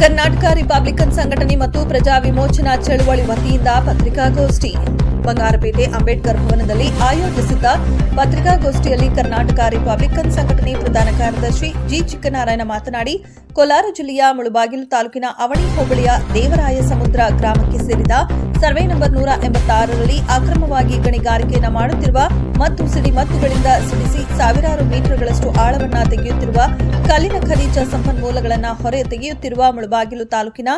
Karnataka Republican ಸಂಘಟನೆ ಮತ್ತು ಪ್ರಜಾ ವಿಮೋಚನಾ ಚಳುವಳಿ ವತಿಯಿಂದ ಪತ್ರಿಕಾಗೋಷ್ಠಿ. ಬಂಗಾರಪೇಟೆ ಅಂಬೇಡ್ಕರ್ ಭವನದಲ್ಲಿ ಆಯೋಜಿಸಿದ್ದ ಪತ್ರಿಕಾಗೋಷ್ಠಿಯಲ್ಲಿ ಕರ್ನಾಟಕ ರಿಪಬ್ಲಿಕನ್ ಸಂಘಟನೆ ಪ್ರಧಾನ ಕಾರ್ಯದರ್ಶಿ ಜಿ ಚಿಕ್ಕನಾರಾಯಣ ಮಾತನಾಡಿ, ಕೋಲಾರ ಜಿಲ್ಲೆಯ ಮುಳುಬಾಗಿಲು ತಾಲೂಕಿನ ಅವಣಿ ಹೋಬಳಿಯ ದೇವರಾಯ ಸಮುದ್ರ ಗ್ರಾಮಕ್ಕೆ ಸೇರಿದ ಸರ್ವೆ ನಂಬರ್ ನೂರ ಎಂಬತ್ತಾರರಲ್ಲಿ ಅಕ್ರಮವಾಗಿ ಗಣಿಗಾರಿಕೆಯನ್ನು ಮಾಡುತ್ತಿರುವ ಮತ್ತು ಸಿಡಿಮದ್ದುಗಳಿಂದ ಸಿಡಿಸಿ ಸಾವಿರಾರು ಮೀಟರ್ಗಳಷ್ಟು ಆಳವನ್ನ ತೆಗೆಯುತ್ತಿರುವ ಕಲ್ಲಿನ ಖನಿಜ ಸಂಪನ್ಮೂಲಗಳನ್ನು ಹೊರ ತೆಗೆಯುತ್ತಿರುವ ಮುಳಬಾಗಿಲು ತಾಲೂಕಿನ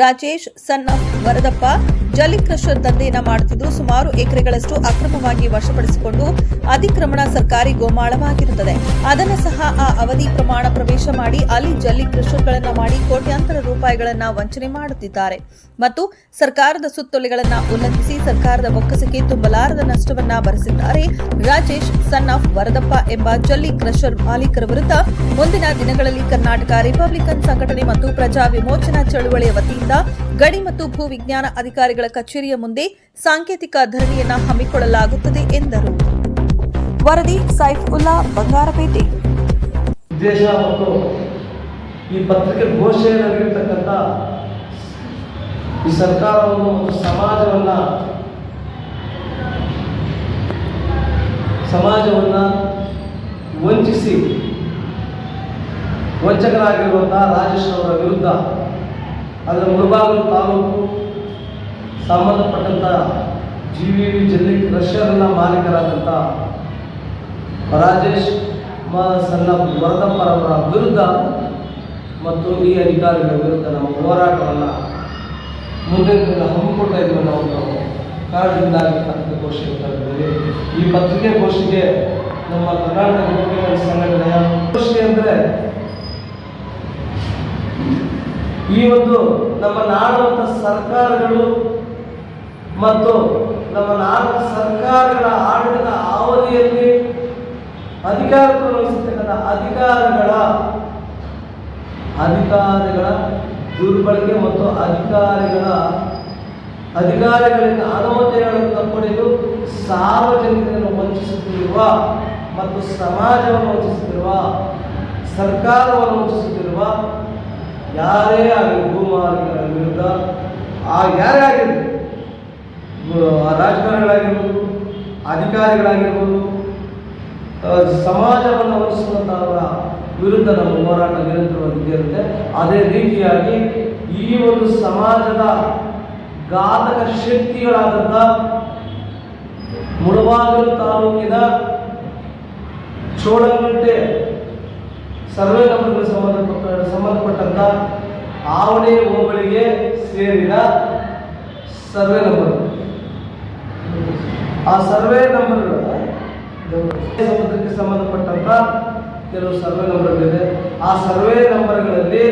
ರಾಜೇಶ್ ಸಣ್ಣ ವರದಪ್ಪ ಜಲ್ಲಿ ಕ್ರಷರ್ ದಂಧೆಯನ್ನ ಮಾಡುತ್ತಿದ್ದು ಸುಮಾರು ಎಕರೆಗಳಷ್ಟು ಅಕ್ರಮವಾಗಿ ವಶಪಡಿಸಿಕೊಂಡು ಅತಿಕ್ರಮಣ ಸರ್ಕಾರಿ ಗೋಮಾಳವಾಗಿರುತ್ತದೆ. ಅದನ್ನು ಸಹ ಆ ಅವಧಿ ಪ್ರಮಾಣ ಪ್ರವೇಶ ಮಾಡಿ ಅಲ್ಲಿ ಜಲ್ಲಿ ಕ್ರಷರ್ಗಳನ್ನ ಮಾಡಿ ಕೋಟ್ಯಾಂತರ ರೂಪಾಯಿಗಳನ್ನ ವಂಚನೆ ಮಾಡುತ್ತಿದ್ದಾರೆ. ಮತ್ತು ಸರ್ಕಾರದ ಸುತ್ತೋಲೆಗಳನ್ನ ಉಲ್ಲಂಘಿಸಿ ಸರ್ಕಾರದ ಬೊಕ್ಕಸಕ್ಕೆ ತುಂಬಲಾರದ ನಷ್ಟವನ್ನ ಭರಿಸಿದ್ದಾರೆ. ರಾಜೇಶ್ ಸನ್ ಆಫ್ ವರದಪ್ಪ ಎಂಬ ಜಲ್ಲಿ ಕ್ರಷರ್ ಮಾಲೀಕರ ವಿರುದ್ಧ ಮುಂದಿನ ದಿನಗಳಲ್ಲಿ ಕರ್ನಾಟಕ ರಿಪಬ್ಲಿಕನ್ ಸಂಘಟನೆ ಮತ್ತು ಪ್ರಜಾ ವಿಮೋಚನಾ ಚಳುವಳಿಯ ವತಿಯಿಂದ ಗಣಿ ಮತ್ತು ಭೂ ವಿಜ್ಞಾನ ಅಧಿಕಾರಿಗಳ ಕಚೇರಿಯ ಮುಂದೆ ಸಾಂಕೇತಿಕ ಧರಣಿಯನ್ನು ಹಮ್ಮಿಕೊಳ್ಳಲಾಗುತ್ತದೆ ಎಂದರು. ವರದಿ ಸೈಫ್ ಉಲ್ಲಾ, ಬಂಗಾರಪೇಟೆ. ಈ ಪತ್ರಿಕೆ ಘೋಷಣೆಯಲ್ಲಿರ್ತಕ್ಕಂಥ ಈ ಸರ್ಕಾರವನ್ನು ಸಮಾಜವನ್ನು ಸಮಾಜವನ್ನು ವಂಚಿಸಿ ವಂಚಕರಾಗಿರುವಂಥ ರಾಜೇಶ್ವರ ವಿರುದ್ಧ ಅದರ ಮುಳಬಾಗಿಲು ತಾಲೂಕು ಸಂಬಂಧಪಟ್ಟಂಥ ಜಿ ವಿ ವಿ ಜಲ್ಲಿ ಕ್ರಷರ್ನ ಮಾಲೀಕರಾದಂಥ ರಾಜೇಶ್ ಸಣ್ಣ ವರದಪ್ಪರವರ ವಿರುದ್ಧ ಮತ್ತು ಈ ಅಧಿಕಾರಿಗಳ ವಿರುದ್ಧ ನಾವು ಹೋರಾಟವನ್ನು ಮುಂದೆ ಹಮ್ಮಿಕೊಳ್ತಾ ಇದ್ದೀವಿ ನಾವು ನಾವು ಕಾರಣದಿಂದಾಗಿ ಪತ್ರಿಕೆ ಗೋಷ್ಠಿ ಕರೆದಿದ್ದೀವಿ ಈ ಪತ್ರಿಕೆ ಗೋಷ್ಠಿಗೆ ನಮ್ಮ ಕರ್ನಾಟಕ ರಿಪಬ್ಲಿಕನ್ ಸಂಘಟನೆಯ ಗೋಷ್ಠಿ ಅಂದರೆ ಈ ಒಂದು ನಮ್ಮ ನಾಡುವಂಥ ಸರ್ಕಾರಗಳು ಮತ್ತು ನಮ್ಮ ನಾಡು ಸರ್ಕಾರಗಳ ಆಡಳಿತ ಅವಧಿಯಲ್ಲಿ ಅಧಿಕಾರಗಳು ವಹಿಸತಕ್ಕಂಥ ಅಧಿಕಾರಗಳ ಅಧಿಕಾರಿಗಳ ದುರ್ಬಳಕೆ ಮತ್ತು ಅಧಿಕಾರಿಗಳ ಅಧಿಕಾರಿಗಳಿಂದ ಅನುಮತಿಗಳನ್ನು ಪಡೆದು ಸಾರ್ವಜನಿಕರನ್ನು ವಂಚಿಸುತ್ತಿರುವ ಮತ್ತು ಸಮಾಜವನ್ನು ವಂಚಿಸುತ್ತಿರುವ, ಸರ್ಕಾರವನ್ನು ವಂಚಿಸುತ್ತಿರುವ ಯಾರೇ ಆಗಲಿ, ಭೂಮಾಲಿಕರ ವಿರುದ್ಧ, ಆ ಯಾರೇ ಆಗಿರಲಿ ರಾಜಕಾರಣಿಗಳಾಗಿರ್ಬೋದು, ಅಧಿಕಾರಿಗಳಾಗಿರ್ಬೋದು ಸಮಾಜವನ್ನು ವಂಚಿಸುವಂತಹವರ ವಿರುದ್ಧ ನಮ್ಮ ಹೋರಾಟ ನಿರಂತರವಾಗಿ ಇರುತ್ತೆ ಅದೇ ರೀತಿಯಾಗಿ ಈ ಒಂದು ಸಮಾಜದ ಘಾತಕ ಶಕ್ತಿಗಳಾದಂಥ ಮುಳಬಾಗಿಲು ತಾಲೂಕಿನ ಚೋಳಗಟ್ಟೆ ಸರ್ವೆ ನಂಬರ್ಗೆ ಸಂಬಂಧಪಟ್ಟ ಸಂಬಂಧಪಟ್ಟಂಥ ಆವಣೆ ಹೋಬಳಿಗೆ ಸೇರಿದ ಸರ್ವೆ ನಂಬರ್. ಆ ಸರ್ವೆ ನಂಬರ್ ಸಮುದ್ರಕ್ಕೆ ಸಂಬಂಧಪಟ್ಟಂತ ಕೆಲವು ಸರ್ವೆ ನಂಬರ್ಗಳಿದೆ. ಆ ಸರ್ವೆ ನಂಬರ್ಗಳಲ್ಲಿ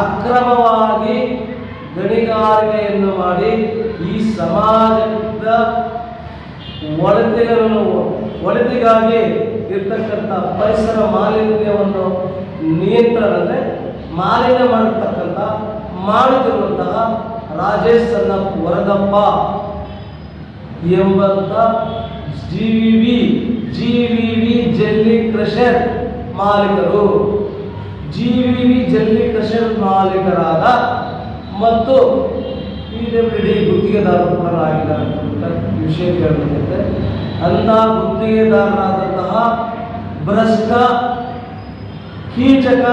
ಅಕ್ರಮವಾಗಿ ಗಣಿಗಾರಿಕೆಯನ್ನು ಮಾಡಿ ಈ ಸಮಾಜದ ಒಳತಿಗಳನ್ನು ಒಳತಿಗಾಗಿ ಇರ್ತಕ್ಕಂಥ ಪರಿಸರ ಮಾಲಿನ್ಯವನ್ನು ನಿಯಂತ್ರಣ ಅಂದರೆ ಮಾಲಿನ್ಯ ಮಾಡತಕ್ಕಂಥ ಮಾಡುತ್ತಿರುವಂತಹ ರಾಜೇಶ್ ಸಣ್ಣ ವರದಪ್ಪ ಎಂಬಂಥ G V G V V ಜಲ್ಲಿ ಕ್ರಷರ್ ಮಾಲೀಕರು. ಜಿ ವಿ ಜಲ್ಲಿ ಕ್ರಷರ್ ಮಾಲೀಕರಾದ ಮತ್ತು ಪಿ ಡಬ್ಲ್ಯೂ ಡಿ ಗುತ್ತಿಗೆದಾರರು ಕೂಡ ಆಗಿದ್ದಾರೆ ಅಂತ. ವಿಷಯ ಕೇಳಬೇಕಂತೆ ಅಂಥ ಗುತ್ತಿಗೆದಾರರಾದಂತಹ ಭ್ರಷ್ಟ, ಕೀಚಕ,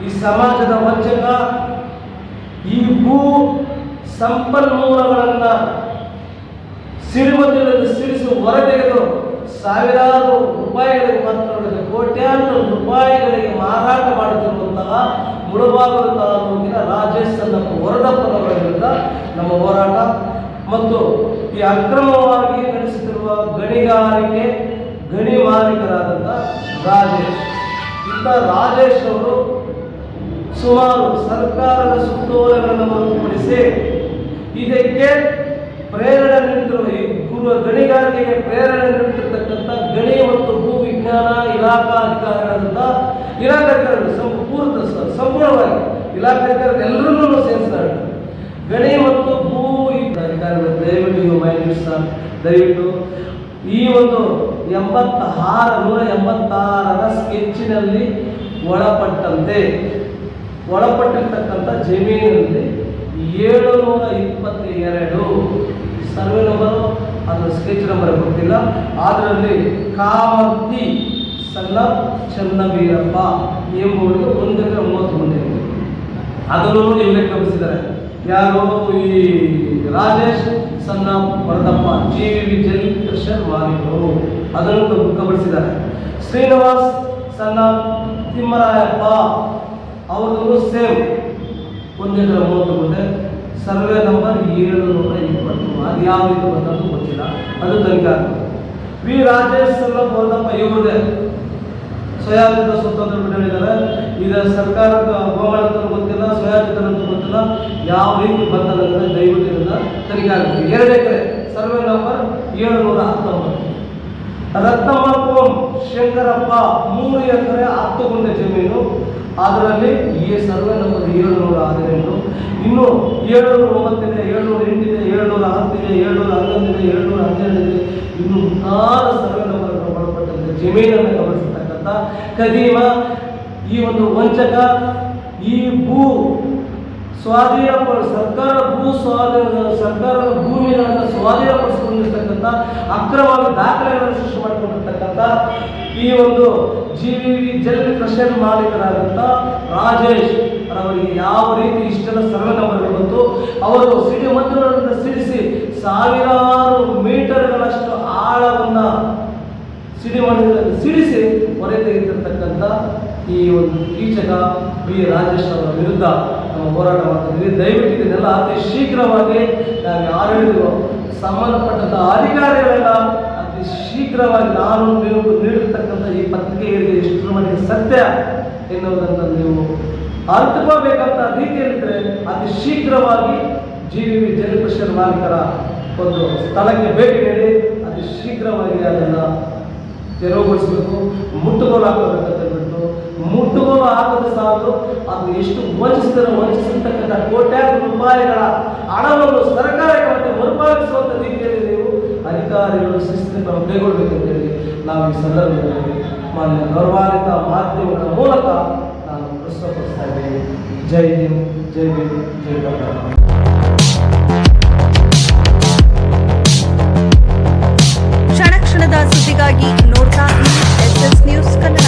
ಈ ಸಮಾಜದ ವಂಚಕ, ಈ ಭೂ ಸಂಪನ್ಮೂಲಗಳನ್ನು ಸಿಡಿಮದ್ದುಗಳನ್ನು ಸಿಡಿಸಿ ಹೊರತೆಗೆದು ಸಾವಿರಾರು ರೂಪಾಯಿಗಳಿಗೆ ಮಾತ್ರ ಕೋಟ್ಯಾಂತರ ರೂಪಾಯಿಗಳಿಗೆ ಮಾರಾಟ ಮಾಡುತ್ತಿರುವಂತಹ ಮುಳಬಾಗಿಲು ತಾಲೂಕಿನ ರಾಜೇಶ್ ವರದಪ್ಪನವರ ವಿರುದ್ಧ ನಮ್ಮ ಹೋರಾಟ ಮತ್ತು ಈ ಅಕ್ರಮವಾಗಿ ನಡೆಸುತ್ತಿರುವ ಗಣಿಗಾರಿಕೆ, ಗಣಿ ಮಾಲೀಕರಾದಂಥ ರಾಜೇಶ್. ಇಂಥ ರಾಜೇಶ್ ಅವರು ಸುಮಾರು ಸರ್ಕಾರದ ಸುತ್ತೋಲೆಗಳನ್ನು ಹೊರತುಪಡಿಸಿ ಇದಕ್ಕೆ ಪ್ರೇರಣೆ ನೀಡುತ್ತಿರುವ ಈ ಪೂರ್ವ ಗಣಿಗಾರಿಕೆಗೆ ಪ್ರೇರಣೆ ನೀಡುತ್ತಿರ್ತಕ್ಕಂಥ ಗಣಿ ಮತ್ತು ಭೂ ವಿಜ್ಞಾನ ಇಲಾಖಾ ಅಧಿಕಾರಿಗಳಾದಂಥ ಇಲಾಖಾಧಿಕಾರಿಗಳು, ಸಂಪೂರ್ಣ ಸಂಪೂರ್ಣವಾಗಿ ಇಲಾಖಾಧಿಕಾರಿಗಳು ಎಲ್ಲರನ್ನೂ ದಯವಿಟ್ಟು ಈ ಒಂದು ಎಂಬತ್ತಾರು, ನೂರ ಎಂಬತ್ತಾರರ ಸ್ಕೆಚ್ಚಿನಲ್ಲಿ ಒಳಪಟ್ಟಂತೆ, ಒಳಪಟ್ಟಿರ್ತಕ್ಕಂಥ ಜಮೀನಿನಲ್ಲಿ ಏಳುನೂರ ಇಪ್ಪತ್ತೆರಡು ಸರ್ವೆ ನಂಬರು ಅದರ ಸ್ಕೆಚ್ ನಂಬರ್ ಗೊತ್ತಿಲ್ಲ. ಅದರಲ್ಲಿ ಕಾಮರ್ತಿ ಸಣ್ಣ ಚನ್ನವೀರಪ್ಪ ಎಂಬುವರಿಗೆ ಒಂದು ಮೂವತ್ತು ಗುಂಟೆ ಅದನ್ನು ಇಲ್ಲೇ ಗಮನಿಸಿದ್ದಾರೆ ಯಾರು ಈ ರಾಜೇಶ್ ಸಣ್ಣ ವರದಪ್ಪ ಜಿ ವಿ ಜಲ್ ಕೃಷ್ಣನ್ ಮಾಲೀಕರು ಅದನ್ನು ಮುಖಪಡಿಸಿದ್ದಾರೆ ಶ್ರೀನಿವಾಸ್ ಸಣ್ಣ ತಿಮ್ಮರಾಯಪ್ಪ ಅವ್ರದ್ದು ಸೇಮ್ ಒಂದು ಎಕರೆ ಮೂವತ್ತು ಗುಂಟೆ ಸರ್ವೆ ನಂಬರ್ ಏಳು ನೂರ ಇಪ್ಪತ್ತು. ಅದು ಯಾವ ರೀತಿ ಬಂದದ್ದು ಗೊತ್ತಿಲ್ಲ. ಅದು ತನಿಖೆ ವಿ ರಾಜೇಶ್ ಸಣ್ಣ ವರದಪ್ಪ ಇವರದೇ ಸ್ವಯಾಜಿತ ಸ್ವತಂತ್ರ ಬಿಡುಗಡೆ ಇದು ಸರ್ಕಾರದ ಗೋಮಾಳದ ಗೊತ್ತಿಲ್ಲ ಸ್ವಯಾಜಿತ ಅಂತ ಗೊತ್ತಿಲ್ಲ ಯಾವ ರೀತಿ ಬಂದದ ದಯವಿಟ್ಟು ತನಿಖೆ ಆಗಬೇಕು ಎರಡು ಎಕರೆ ಸರ್ವೆ ನಂಬರ್ ಏಳುನೂರ ಹತ್ತೊಂಬತ್ತು. ರತ್ನಮ್ಮ ಶಂಕರಪ್ಪ ಮೂರು ಎಕರೆ ಹತ್ತು ಗುಂಟೆ ಜಮೀನು. ಅದರಲ್ಲಿ ಈ ಸರ್ವೆ ನಂಬರ್ ಏಳುನೂರ ಹದಿನೆಂಟು. ಇನ್ನು ಏಳುನೂರ ಒಂಬತ್ತಿದೆ, ಏಳುನೂರ ಎಂಟಿದೆ, ಏಳುನೂರ ಹತ್ತಿದೆ, ಏಳುನೂರ ಹನ್ನೊಂದಿದೆ, ಏಳುನೂರ ಹನ್ನೆರಡಿದೆ. ಇನ್ನು ಮುಂತಾದ ಸರ್ವೆ ನಂಬರ್ಗಳು ಒಳಪಟ್ಟಂತೆ ಜಮೀನನ್ನು ಗಮನಿಸತಕ್ಕಂಥ ಕದೀಮ, ಈ ಒಂದು ವಂಚಕ, ಈ ಭೂ ಸ್ವಾಧೀನ ಸರ್ಕಾರ ಭೂ ಸ್ವಾಧೀನ ಸರ್ಕಾರದ ಭೂಮಿಗಳನ್ನು ಸ್ವಾಧೀನಪಡಿಸಿಕೊಂಡಿರ್ತಕ್ಕಂಥ ಅಕ್ರಮವಾಗಿ ದಾಖಲೆಗಳನ್ನು ಸೃಷ್ಟಿ ಮಾಡಿಕೊಂಡಿರ್ತಕ್ಕಂಥ ಈ ಒಂದು ಜಿ ವಿ ಜಲ್ ಕ್ರಷರ್ ಮಾಲೀಕರಾದಂಥ ರಾಜೇಶ್ ಅವರಿಗೆ ಯಾವ ರೀತಿ ಇಷ್ಟೆಲ್ಲ ಸರ್ವೆ ನಂಬರ್ ಬಂತು ಅವರು ಸಿಡಿ ಮಂದಿರಗಳನ್ನು ಸಿಡಿಸಿ ಸಾವಿರಾರು ಮೀಟರ್ಗಳಷ್ಟು ಆಳವನ್ನು ಸಿಡಿಮಣ್ಣಿನಲ್ಲಿ ಸಿಡಿಸಿ ಹೊರೆ ತೆಗೆದಿರ್ತಕ್ಕಂಥ ಈ ಒಂದು ಕೀಚಕ ಬಿ ರಾಜೇಶ್ ಅವರ ವಿರುದ್ಧ ನಾವು ಹೋರಾಟ ಮಾಡ್ತಿದ್ದೀವಿ ದಯವಿಟ್ಟು ಇದನ್ನೆಲ್ಲ ಅತಿ ಶೀಘ್ರವಾಗಿ ಹೇಳಿದ್ರು ಸಂಬಂಧಪಟ್ಟಂಥ ಅಧಿಕಾರಿಗಳೆಲ್ಲ ಅತಿ ಶೀಘ್ರವಾಗಿ ನಾನು ನೀವು ನೀಡಿರ್ತಕ್ಕಂಥ ಈ ಪತ್ರಿಕೆಗಳಿಗೆ ಎಷ್ಟು ಮಟ್ಟಿಗೆ ಸತ್ಯ ಎನ್ನುವುದನ್ನು ನೀವು ಅರ್ಥಕೋಬೇಕಂತ ರೀತಿಯಲ್ಲಿದ್ದರೆ ಅತಿ ಶೀಘ್ರವಾಗಿ ಜಿ ವಿ ಜಲಕೃಷ್ಣ ಮಾಲೀಕರ ಒಂದು ಸ್ಥಳಕ್ಕೆ ಭೇಟಿ ನೀಡಿ, ಅತಿ ಶೀಘ್ರವಾಗಿ ಅದನ್ನು ತೆರವುಗೊಳಿಸಬೇಕು ಮುಟ್ಟುಗೋಲು ಹಾಕಬೇಕಂತ ಆಗದ ಸಾಲು ಅದು ಎಷ್ಟು ವಂಚಿಸಿದರೆ ವಂಚಿಸಿರ್ತಕ್ಕಂಥ ಕೋಟ್ಯಾಂತರ ರೂಪಾಯಿಗಳ ಹಣವನ್ನು ಸರ್ಕಾರಕ್ಕೆ ಮತ್ತೆ ಮರುಪಾವತಿಸುವಂಥ ರೀತಿಯಲ್ಲಿ ನೀವು ಅಧಿಕಾರಿಗಳು ಶಿಸ್ತಿನ ಕ್ರಮ ಕೈಗೊಳ್ಳಬೇಕಂತೇಳಿ ನಾವು ಈ ಸಂದರ್ಭದಲ್ಲಿ ಮಾನ್ಯ ಗೌರವಾನ್ವಿತ ಮಾಧ್ಯಮಗಳ ಮೂಲಕ ನಾನು ಪ್ರಸ್ತುತಪಡಿಸ್ತಾ ಇದ್ದೇನೆ. ಜೈ ಹಿಂದ್, ಜೈ ಭೀಮ್, ಜೈ ಕರ್ನಾಟಕ ಕ್ಷಣ ಕ್ಷಣದ ಸುದ್ದಿಗಾಗಿ ನೋಡ್ತಾ ಎಸ್ ಎಸ್ ನ್ಯೂಸ್ ಕನ್ನಡ.